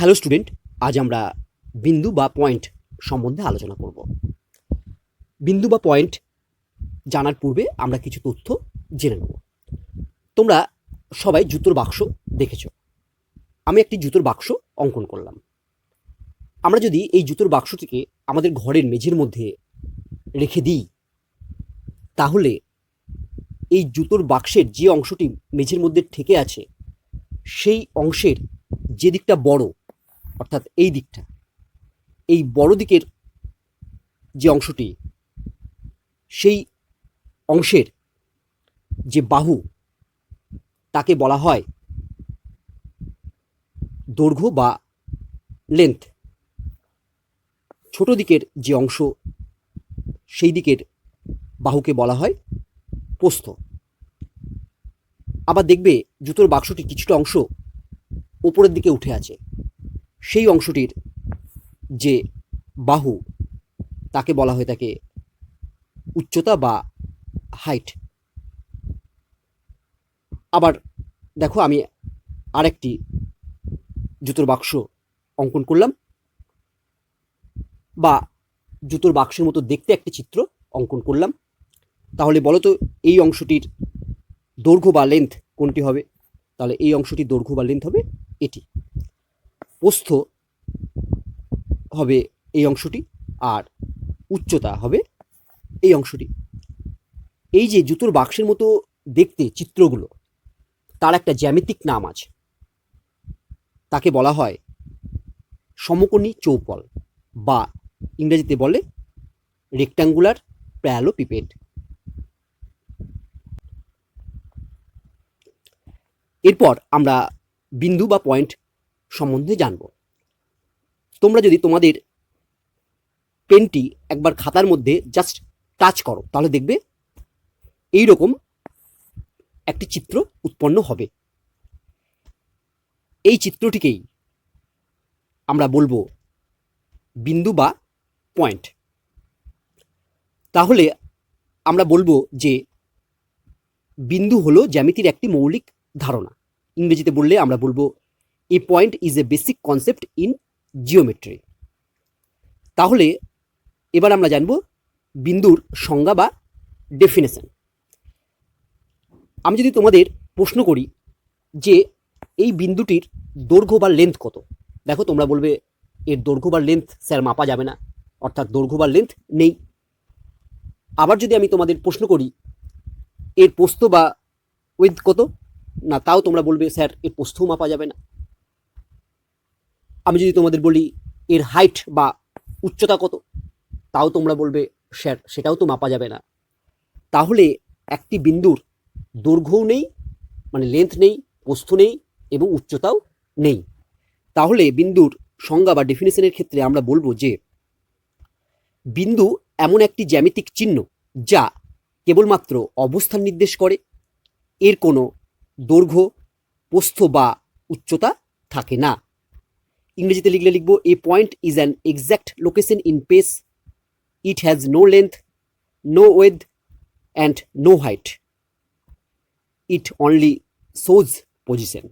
Hello student, আজ আমরা বিন্দু বা পয়েন্ট সম্বন্ধে আলোচনা করব। বিন্দু বা পয়েন্ট জানার পূর্বে আমরা কিছু তথ্য জেনে নেব। তোমরা সবাই জুতোর বাক্স দেখেছ। আমি একটি জুতোর বাক্স অঙ্কন করলাম। আমরা যদি এই জুতোর বাক্সটিকে আমাদের ঘরের মেঝের মধ্যে রেখে দিই, তাহলে এই জুতোর বাক্সের যে অংশটি মেঝের মধ্যে ঠেকে আছে, সেই অংশের যে দিকটা বড় অর্থাৎ এই দিকটা, এই বড় দিকের যে অংশটি, সেই অংশের যে বাহু, তাকে বলা হয় দৈর্ঘ্য বা লেন্থ ছোট দিকের যে অংশ, সেই দিকের বাহুকে বলা হয় প্রস্থ। আবার দেখবে জুতোর বাক্সটি কিছুটা অংশ উপরের দিকে উঠে আছে। সেই অংশটির যে বাহু, তাকে বলা হয়ে থাকে উচ্চতা বা হাইট আবার দেখো আমি আরেকটি জুতোর বাক্স অঙ্কন করলাম, বা জুতোর বাক্সের মতো দেখতে একটি চিত্র অঙ্কন করলাম। তাহলে বলো তো, এই অংশটির দৈর্ঘ্য বা লেন্থ কোনটি হবে? তাহলে এই অংশটির দৈর্ঘ্য বা লেন্থ হবে এটি। প্রস্থ হবে এই অংশটি আর উচ্চতা হবে এই অংশটি। এই যে জুতোর বাক্সের মতো দেখতে চিত্রগুলো, তার একটা জ্যামিতিক নাম আছে। তাকে বলা হয় সমকোণী চৌপল বা ইংরেজিতে বলে রেক্ট্যাঙ্গুলার প্যালোপিপেড এরপর আমরা বিন্দু বা পয়েন্ট সম্বন্ধে জানব। তোমরা যদি তোমাদের পেনটি একবার খাতার মধ্যে জাস্ট টাচ করো, তাহলে দেখবে এই রকম একটি চিত্র উৎপন্ন হবে। এই চিত্রটিকেই আমরা বলব বিন্দু বা পয়েন্ট তাহলে আমরা বলব যে বিন্দু হলো জ্যামিতির একটি মৌলিক ধারণা। ইংরেজিতে বললে আমরা বলব a point is a basic concept in geometry তাহলে এবার আমরা জানব বিন্দুর সংজ্ঞা বা ডেফিনেশন আমি যদি তোমাদের প্রশ্ন করি যে এই বিন্দুটির দৈর্ঘ্য বা লেন্থ কত? দেখো তোমরা বলবে, এর দৈর্ঘ্য বা লেন্থ স্যার মাপা যাবে না। অর্থাৎ দৈর্ঘ্য বা লেন্থ নেই। আবার যদি আমি তোমাদের প্রশ্ন করি, এর পোস্ত বা উইথ কত? না, তাও তোমরা বলবে, স্যার, এর পোস্থও মাপা যাবে না। আমি যদি তোমাদের বলি এর হাইট বা উচ্চতা কত, তাও তোমরা বলবে স্যার, সেটাও তো মাপা যাবে না। তাহলে একটি বিন্দুর দৈর্ঘ্যও নেই মানে লেন্থ নেই, প্রস্থ নেই এবং উচ্চতাও নেই। তাহলে বিন্দুর সংজ্ঞা বা ডেফিনেশনের ক্ষেত্রে আমরা বলব যে বিন্দু এমন একটি জ্যামিতিক চিহ্ন যা কেবলমাত্র অবস্থান নির্দেশ করে, এর কোনো দৈর্ঘ্য, প্রস্থ বা উচ্চতা থাকে না। ইংরেজিতে লিখলে লিখব a point is an exact location in space it has no length no width and no height it only shows position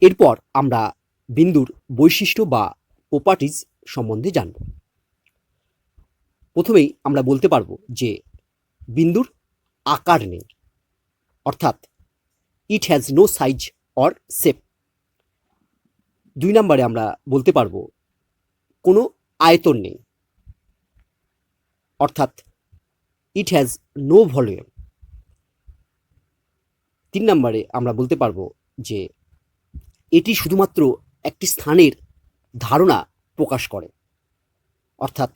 এরপর আমরা বিন্দুর বৈশিষ্ট্য বা প্রপার্টিজ সম্বন্ধে জানব। প্রথমেই আমরা বলতে পারব যে বিন্দুর আকার নেই। অর্থাৎ it has no size or shape দুই নম্বরে আমরা বলতে পারব, কোনো আয়তন নেই। অর্থাৎ ইট হ্যাজ নো ভলিউম তিন নম্বরে আমরা বলতে পারব যে, এটি শুধুমাত্র একটি স্থানের ধারণা প্রকাশ করে। অর্থাৎ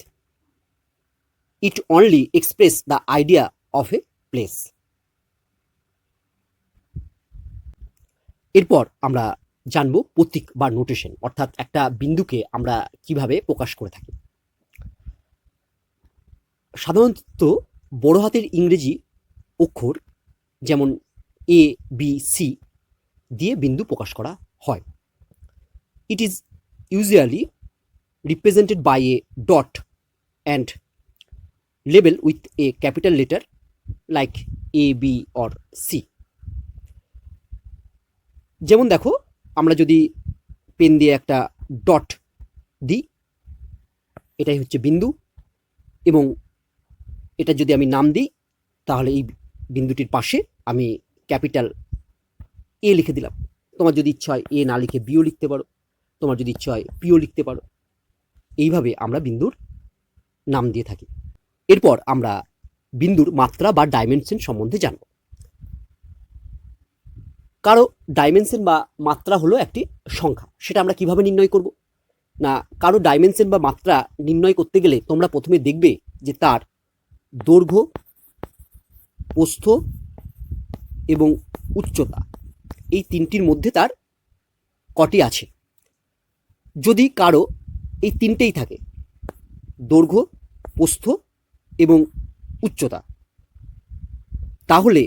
it only express the idea of a place এরপর আমরা জানব প্রতীক বা নোটেশন অর্থাৎ একটা বিন্দুকে আমরা কীভাবে প্রকাশ করে থাকি। সাধারণত বড় হাতের ইংরেজি অক্ষর যেমন এ বি সি দিয়ে বিন্দু প্রকাশ করা হয়। It is usually represented by a dot and label with a capital letter like A B or C যেমন দেখো আমরা যদি পেন দিয়ে একটা ডট দিই, এটাই হচ্ছে বিন্দু এবং এটা যদি আমি নাম দিই, তাহলে এই বিন্দুটির পাশে আমি ক্যাপিটাল এ লিখে দিলাম। তোমার যদি ইচ্ছা হয় এ না লিখে বিও লিখতে পারো। তোমার যদি ইচ্ছা হয় পিও লিখতে পারো। এইভাবে আমরা বিন্দুর নাম দিয়ে থাকি। এরপর আমরা বিন্দুর মাত্রা বা ডাইমেনশন সম্বন্ধে জানব। কারও ডাইমেনশন বা মাত্রা হলো একটি সংখ্যা, সেটা আমরা কীভাবে নির্ণয় করব? না, কারও ডাইমেনশন বা মাত্রা নির্ণয় করতে গেলে তোমরা প্রথমে দেখবে যে তার দৈর্ঘ্য, প্রস্থ এবং উচ্চতা, এই তিনটির মধ্যে তার কটি আছে। যদি কারও এই তিনটেই থাকে, দৈর্ঘ্য, প্রস্থ এবং উচ্চতা, তাহলে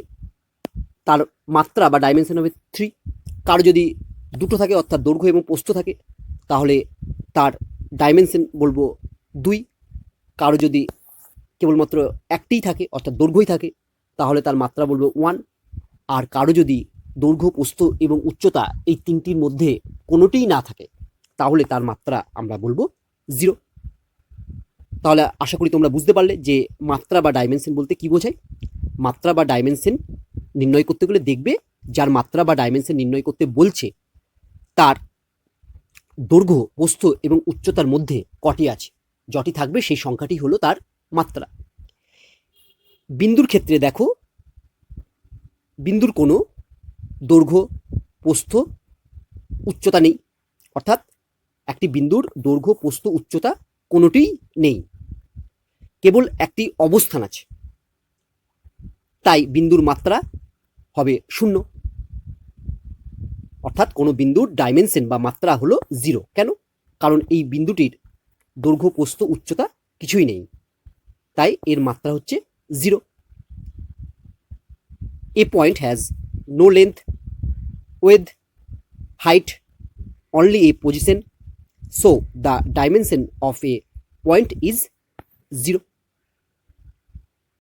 তার মাত্রা বা ডাইমেনশন হবে থ্রি কারও যদি দুটো থাকে, অর্থাৎ দৈর্ঘ্য এবং প্রস্থ থাকে, তাহলে তার ডাইমেনশন বলব দুই। কারও যদি কেবলমাত্র একটিই থাকে, অর্থাৎ দৈর্ঘ্যই থাকে, তাহলে তার মাত্রা বলব ওয়ান আর কারও যদি দৈর্ঘ্য, প্রস্থ এবং উচ্চতা এই তিনটির মধ্যে কোনোটিই না থাকে, তাহলে তার মাত্রা আমরা বলব জিরো তাহলে আশা করি তোমরা বুঝতে পারলে যে মাত্রা বা ডাইমেনশন বলতে কি বোঝায়? মাত্রা বা ডাইমেনশন নির্ণয় করতে গেলে দেখবে যার মাত্রা বা ডাইমেনশন নির্ণয় করতে বলছে, তার দৈর্ঘ্য প্রস্থ এবং উচ্চতার মধ্যে কটি আছে। যটি থাকবে সেই সংখ্যাটি হলো তার মাত্রা। বিন্দুর ক্ষেত্রে দেখো, বিন্দুর কোনো দৈর্ঘ্য প্রস্থ উচ্চতা নেই। অর্থাৎ একটি বিন্দুর দৈর্ঘ্য প্রস্থ উচ্চতা কোনোটিই নেই। কেবল একটি অবস্থান আছে। তাই বিন্দুর মাত্রা হবে শূন্য। অর্থাৎ কোনো বিন্দুর ডাইমেনশন বা মাত্রা হলো জিরো কেন? কারণ এই বিন্দুটির দৈর্ঘ্য, প্রস্থ, উচ্চতা কিছুই নেই। তাই এর মাত্রা হচ্ছে zero a point has no length with height only a position so the dimension of a point is 0